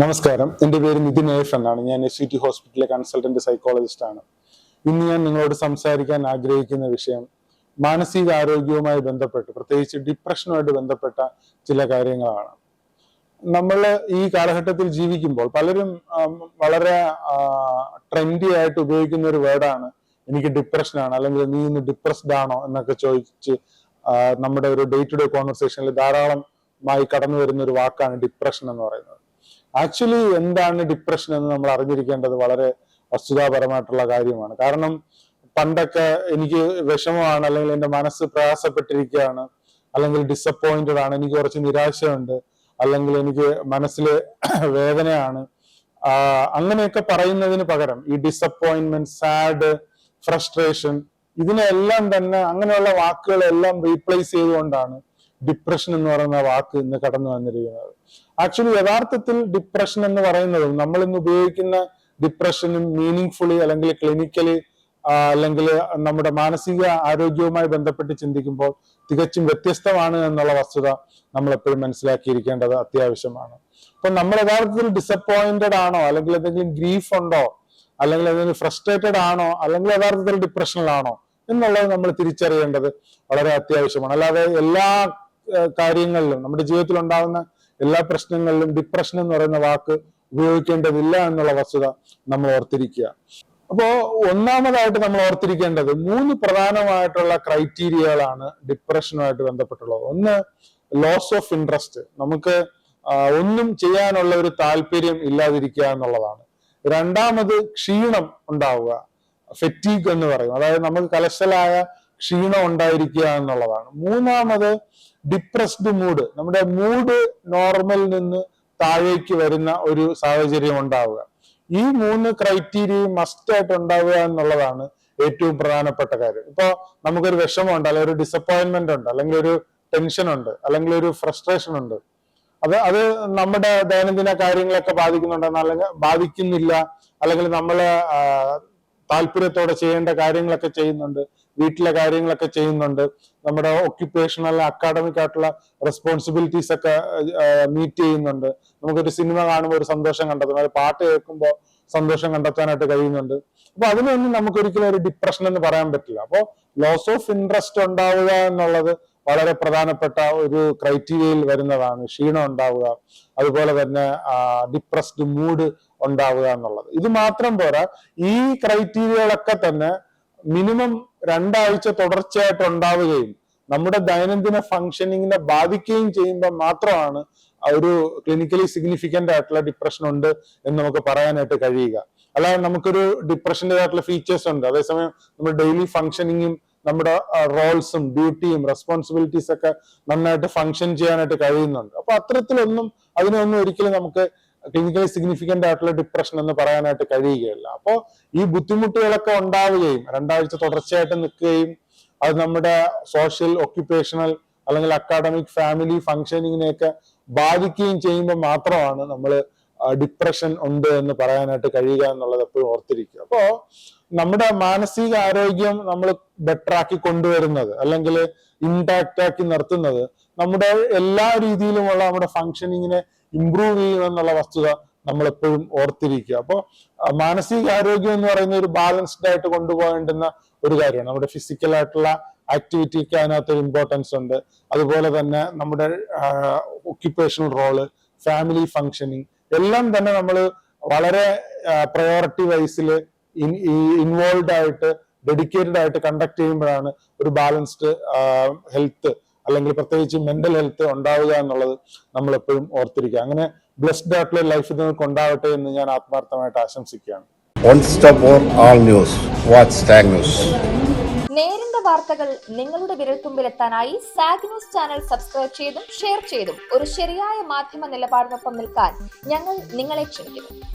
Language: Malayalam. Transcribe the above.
നമസ്കാരം. എന്റെ പേര് നിതിൻ എഫ് എന്നാണ്. ഞാൻ എസ് ടി ഹോസ്പിറ്റലിലെ കൺസൾട്ടന്റ് സൈക്കോളജിസ്റ്റ് ആണ് ഇന്ന് ഞാൻ നിങ്ങളോട് സംസാരിക്കാൻ ആഗ്രഹിക്കുന്ന വിഷയം മാനസിക ആരോഗ്യവുമായി ബന്ധപ്പെട്ട് പ്രത്യേകിച്ച് ഡിപ്രഷനുമായിട്ട് ബന്ധപ്പെട്ട ചില കാര്യങ്ങളാണ്. നമ്മൾ ഈ കാലഘട്ടത്തിൽ ജീവിക്കുമ്പോൾ പലരും വളരെ ട്രെൻഡി ആയിട്ട് ഉപയോഗിക്കുന്ന ഒരു വേർഡാണ് എനിക്ക് ഡിപ്രഷൻ ആണ് അല്ലെങ്കിൽ നീ ഇന്ന് ഡിപ്രസ്ഡ് ആണോ എന്നൊക്കെ ചോദിച്ച് നമ്മുടെ ഒരു ഡേ ടു ഡേ കോൺവെർസേഷനിൽ ധാരാളമായി കടന്നു വരുന്ന ഒരു വാക്കാണ് ഡിപ്രഷൻ എന്ന് പറയുന്നത്. ആക്ച്വലി എന്താണ് ഡിപ്രഷൻ എന്ന് നമ്മൾ അറിഞ്ഞിരിക്കേണ്ടത് വളരെ വസ്തുതാപരമായിട്ടുള്ള കാര്യമാണ്. കാരണം പണ്ടൊക്കെ എനിക്ക് വിഷമമാണ് അല്ലെങ്കിൽ എന്റെ മനസ്സ് പ്രയാസപ്പെട്ടിരിക്കുകയാണ് അല്ലെങ്കിൽ ഡിസപ്പോയിന്റഡ് ആണ് എനിക്ക് കുറച്ച് നിരാശയുണ്ട് അല്ലെങ്കിൽ എനിക്ക് മനസ്സിൽ വേദനയാണ്. അങ്ങനെയൊക്കെ പറയുന്നതിന് പകരം ഈ ഡിസപ്പോയിന്റ്മെന്റ് സാഡ് ഫ്രസ്ട്രേഷൻ ഇതിനെല്ലാം തന്നെ അങ്ങനെയുള്ള വാക്കുകളെല്ലാം റീപ്ലേസ് ചെയ്തുകൊണ്ടാണ് ഡിപ്രഷൻ എന്ന് പറയുന്ന വാക്ക് ഇന്ന് കടന്നു വന്നിരിക്കുന്നത്. ആക്ച്വലി യഥാർത്ഥത്തിൽ ഡിപ്രഷൻ എന്ന് പറയുന്നതും നമ്മൾ ഇന്ന് ഉപയോഗിക്കുന്ന ഡിപ്രഷനും മീനിങ് ഫുള്ളി അല്ലെങ്കിൽ ക്ലിനിക്കലി അല്ലെങ്കിൽ നമ്മുടെ മാനസിക ആരോഗ്യവുമായി ബന്ധപ്പെട്ട് ചിന്തിക്കുമ്പോൾ തികച്ചും വ്യത്യസ്തമാണ് എന്നുള്ള വസ്തുത നമ്മൾ എപ്പോഴും മനസ്സിലാക്കിയിരിക്കേണ്ടത് അത്യാവശ്യമാണ്. അപ്പൊ നമ്മൾ യഥാർത്ഥത്തിൽ ഡിസപ്പോയിന്റഡ് ആണോ? അല്ലെങ്കിൽ എന്തെങ്കിലും ഗ്രീഫ് ഉണ്ടോ? അല്ലെങ്കിൽ എന്തെങ്കിലും ഫ്രസ്ട്രേറ്റഡ് ആണോ? അല്ലെങ്കിൽ യഥാർത്ഥത്തിൽ ഡിപ്രഷനിലാണോ എന്നുള്ളത് നമ്മൾ തിരിച്ചറിയേണ്ടത് വളരെ അത്യാവശ്യമാണ്. അല്ലാതെ എല്ലാ കാര്യങ്ങളിലും നമ്മുടെ ജീവിതത്തിൽ ഉണ്ടാകുന്ന എല്ലാ പ്രശ്നങ്ങളിലും ഡിപ്രഷൻ എന്ന് പറയുന്ന വാക്ക് ഉപയോഗിക്കേണ്ടതില്ല എന്നുള്ള വസ്തുത നമ്മൾ ഓർത്തിരിക്കുക. അപ്പോ ഒന്നാമതായിട്ട് നമ്മൾ ഓർത്തിരിക്കേണ്ടത് മൂന്ന് പ്രധാനമായിട്ടുള്ള ക്രൈറ്റീരിയകളാണ് ഡിപ്രഷനുമായിട്ട് ബന്ധപ്പെട്ടുള്ളത്. ഒന്ന് ലോസ് ഓഫ് ഇൻട്രസ്റ്റ് നമുക്ക് ഒന്നും ചെയ്യാനുള്ള ഒരു താല്പര്യം ഇല്ലാതിരിക്കുക എന്നുള്ളതാണ്. രണ്ടാമത് ക്ഷീണം ഉണ്ടാവുക. ഫെറ്റീഗ് എന്ന് പറയും. അതായത് നമുക്ക് കലശലായ ക്ഷീണം ഉണ്ടായിരിക്കുക എന്നുള്ളതാണ്. മൂന്നാമത് ഡിപ്രസ്ഡ് മൂഡ് നമ്മുടെ മൂഡ് നോർമൽ നിന്ന് താഴേക്ക് വരുന്ന ഒരു സാഹചര്യം ഉണ്ടാവുക. ഈ മൂന്ന് ക്രൈറ്റീരിയയും മസ്റ്റ് ആയിട്ട് ഉണ്ടാവുക എന്നുള്ളതാണ് ഏറ്റവും പ്രധാനപ്പെട്ട കാര്യം. ഇപ്പൊ നമുക്കൊരു വിഷമമുണ്ട് അല്ലെങ്കിൽ ഒരു ഡിസപ്പോയിന്റ്മെന്റ് ഉണ്ട് അല്ലെങ്കിൽ ഒരു ടെൻഷൻ ഉണ്ട് അല്ലെങ്കിൽ ഒരു ഫ്രസ്ട്രേഷൻ ഉണ്ട്. അത് അത് നമ്മുടെ ദൈനംദിന കാര്യങ്ങളൊക്കെ ബാധിക്കുന്നുണ്ട് അല്ലെങ്കിൽ ബാധിക്കുന്നില്ല അല്ലെങ്കിൽ നമ്മൾ ആ, താല്പര്യത്തോടെ ചെയ്യേണ്ട കാര്യങ്ങളൊക്കെ ചെയ്യുന്നുണ്ട്. വീട്ടിലെ കാര്യങ്ങളൊക്കെ ചെയ്യുന്നുണ്ട്. നമ്മുടെ ഒക്യുപ്പേഷണൽ അക്കാഡമിക് ആയിട്ടുള്ള റെസ്പോൺസിബിലിറ്റീസ് ഒക്കെ മീറ്റ് ചെയ്യുന്നുണ്ട്. നമുക്കൊരു സിനിമ കാണുമ്പോൾ ഒരു സന്തോഷം കണ്ടെത്തും. അത് പാട്ട് കേൾക്കുമ്പോൾ സന്തോഷം കണ്ടെത്താനായിട്ട് കഴിയുന്നുണ്ട്. അപ്പൊ അതിനൊന്നും നമുക്കൊരിക്കലും ഒരു ഡിപ്രഷൻ എന്ന് പറയാൻ പറ്റില്ല. അപ്പോൾ ലോസ് ഓഫ് ഇൻട്രസ്റ്റ് ഉണ്ടാവുക എന്നുള്ളത് വളരെ പ്രധാനപ്പെട്ട ഒരു ക്രൈറ്റീരിയയിൽ വരുന്നതാണ്. ക്ഷീണം ഉണ്ടാവുക അതുപോലെ തന്നെ ഡിപ്രസ്ഡ് മൂഡ് ഉണ്ടാവുക എന്നുള്ളത്. ഇത് മാത്രം പോരാ ഈ ക്രൈറ്റീരിയകളൊക്കെ തന്നെ മിനിമം രണ്ടാഴ്ച തുടർച്ചയായിട്ട് ഉണ്ടാവുകയും നമ്മുടെ ദൈനംദിന ഫങ്ഷനിങ്ങിനെ ബാധിക്കുകയും ചെയ്യുമ്പോൾ മാത്രമാണ് ഒരു ക്ലിനിക്കലി സിഗ്നിഫിക്കന്റ് ആയിട്ടുള്ള ഡിപ്രഷൻ ഉണ്ട് എന്ന് നമുക്ക് പറയാനായിട്ട് കഴിയുക. അല്ലാതെ നമുക്കൊരു ഡിപ്രഷന്റെതായിട്ടുള്ള ഫീച്ചേഴ്സ് ഉണ്ട്. അതേസമയം നമ്മൾ ഡെയിലി ഫങ്ഷനിങ്ങും നമ്മുടെ റോൾസും ഡ്യൂട്ടിയും റെസ്പോൺസിബിലിറ്റീസ് ഒക്കെ നന്നായിട്ട് ഫങ്ഷൻ ചെയ്യാനായിട്ട് കഴിയുന്നുണ്ട്. അപ്പൊ അത്തരത്തിലൊന്നും അതിനൊന്നും ഒരിക്കലും നമുക്ക് ക്ലിനിക്കലി സിഗ്നിഫിക്കന്റ് ആയിട്ടുള്ള ഡിപ്രഷൻ എന്ന് പറയാനായിട്ട് കഴിയുകയില്ല. അപ്പോ ഈ ബുദ്ധിമുട്ടുകളൊക്കെ ഉണ്ടാവുകയും രണ്ടാഴ്ച തുടർച്ചയായിട്ട് നിൽക്കുകയും അത് നമ്മുടെ സോഷ്യൽ ഒക്യുപ്പേഷണൽ അല്ലെങ്കിൽ അക്കാഡമിക് ഫാമിലി ഫങ്ഷനിങ്ങിനെയൊക്കെ ബാധിക്കുകയും ചെയ്യുമ്പോൾ മാത്രമാണ് നമ്മൾ ഡിപ്രഷൻ ഉണ്ട് എന്ന് പറയാനായിട്ട് കഴിയുക എന്നുള്ളത് എപ്പോഴും ഓർത്തിരിക്കുക. അപ്പോ നമ്മുടെ മാനസിക ആരോഗ്യം നമ്മൾ ബെറ്റർ ആക്കി കൊണ്ടുവരുന്നത് അല്ലെങ്കിൽ ഇൻടാക്റ്റ് ആക്കി നിർത്തുന്നത് നമ്മുടെ എല്ലാ രീതിയിലുമുള്ള നമ്മുടെ ഫങ്ഷനിങ്ങിനെ ഇംപ്രൂവ് ചെയ്യുമെന്നുള്ള വസ്തുത നമ്മൾ എപ്പോഴും ഓർത്തിരിക്കുക. അപ്പോൾ മാനസിക ആരോഗ്യം എന്ന് പറയുന്ന ഒരു ബാലൻസ്ഡ് ആയിട്ട് കൊണ്ടുപോകേണ്ടുന്ന ഒരു കാര്യമാണ്. നമ്മുടെ ഫിസിക്കൽ ആയിട്ടുള്ള ആക്ടിവിറ്റിക്ക് അതിനകത്ത് ഒരു ഇമ്പോർട്ടൻസ് ഉണ്ട്. അതുപോലെ തന്നെ നമ്മുടെ ഒക്യുപ്പേഷണൽ റോൾ ഫാമിലി ഫങ്ഷനിങ് എല്ലാം തന്നെ നമ്മൾ വളരെ പ്രയോറിറ്റി വൈസിൽ ഇൻവോൾവ് ആയിട്ട് ഡെഡിക്കേറ്റഡ് ആയിട്ട് കണ്ടക്ട് ചെയ്യുമ്പോഴാണ് ഒരു ബാലൻസ്ഡ് ഹെൽത്ത് അല്ലെങ്കിൽ പ്രത്യേകിച്ച് മെന്റൽ ഹെൽത്ത് ഉണ്ടാവുക എന്നുള്ളത് നമ്മൾ എപ്പോഴും ഓർത്തിരിക്കുക അങ്ങനെ ബ്ലെസ്ഡ് ആയിട്ടുള്ള ലൈഫ് നിങ്ങൾക്ക് ഉണ്ടാവട്ടെ എന്ന് ഞാൻ ആത്മാർത്ഥമായിട്ട് ആശംസിക്കുകയാണ് One stop for all news. Watch Stag News. നേരിന്റെ വാർത്തകൾ നിങ്ങളുടെ വിരൽത്തുമ്പിലെത്താനായി സാഗ് ന്യൂസ് ചാനൽ സബ്സ്ക്രൈബ് ചെയ്തും ഷെയർ ചെയ്തും ഒരു ശരിയായ മാധ്യമ നിലപാടിനൊപ്പം നിൽക്കാൻ ഞങ്ങൾ നിങ്ങളെ ക്ഷണിക്കുന്നു